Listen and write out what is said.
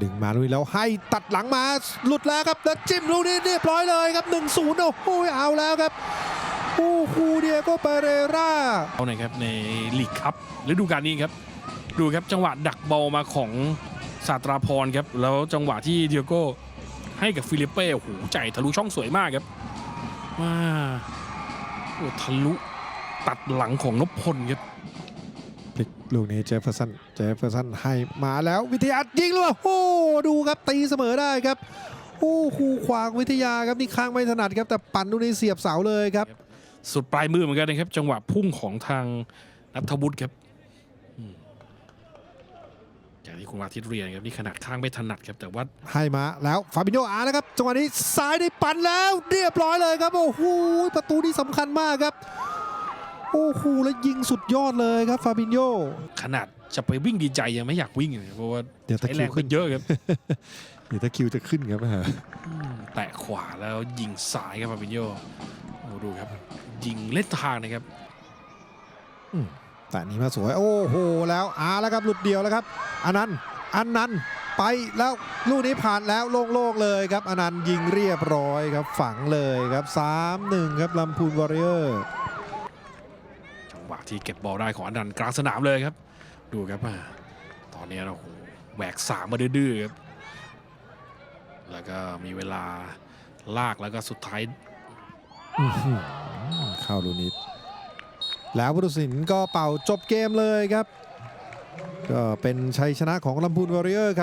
ดึงมาลุยแล้วให้ตัดหลังมาหลุดแล้วครับแล้วจิ้มลูกนี้เรียบร้อยเลยครับ1-0โอ้โหเอาแล้วครับโอ้โหเดียโกเปเรราเอาหน่อยครับในลีกครับฤดูกาลนี้ครับ ดูครับจังหวะดักบอลมาของศาตราพรครับ แล้วจังหวะที่เดียโก้ให้กับฟิลิปเป้โอ้โหใจทะลุช่องสวยมากครับว้าโอ้ทะลุตัดหลังของนพพลครับ พลิกลูกนี้เจฟเฟอร์สัน เจฟเฟอร์สันให้มาแล้ววิทยายิงเลยโอ้โหดูครับตีเสมอได้ครับ โอ้โหขวางวิทยาครับนี่ข้างไม่ถนัดครับแต่ปั่นลูกนี้เสียบเสาเลยครับ สุดปลายมือเหมือนกันนะครับ จังหวะพุ่งของทางนัทวุฒิครับอืมอย่างที่คุณวาทิตเรียนครับนี่ขนาดข้างไม่ถนัดครับแต่ว่าให้มาแล้วฟาบิโญอาร์แล้วครับจังหวะนี้ซ้ายได้ปั่นแล้ว เรียบร้อยเลยครับโอ้โหประตูนี้สำคัญมากครับ โอ้โหแล้วยิงสุดยอดเลยครับฟาบิโญขนาดจะไปวิ่งดีใจยังไม่อยากวิ่งเลยเพราะว่าเดี๋ยวตะใช้คแรริงวไปขึ้นเยอะครับ เดี๋ยวตะคริวจะขึ้นครับฮะอืมแตะขวาแล้วยิงซ้ายครับฟาบิโยโอ้ดูครับ ยิงเล่นทางนะครับ แต่นี้มาสวย โอ้โหแล้วอาแล้วครับหลุดเดียวแล้วครับอนันต์อนันต์ไปแล้วลูกนี้ผ่านแล้วโล่งๆเลยครับอนันต์ยิงเรียบร้อยครับฝังเลยครับ3-1ครับลำพูนวอริเออร์จังหวะ ที่เก็บบอลได้ของอนันต์กลางสนามเลยครับ ดูครับอ่าตอนนี้เราโอ้โหแหวกสามมาดื้อครับแล้วก็มีเวลาลากแล้วก็สุดท้ายเข้าลูนี้แล้วผู้ตัดสินก็เป่าจบเกมเลยครับ ก็เป็นชัยชนะของลำพูนวอริเออร์ครับ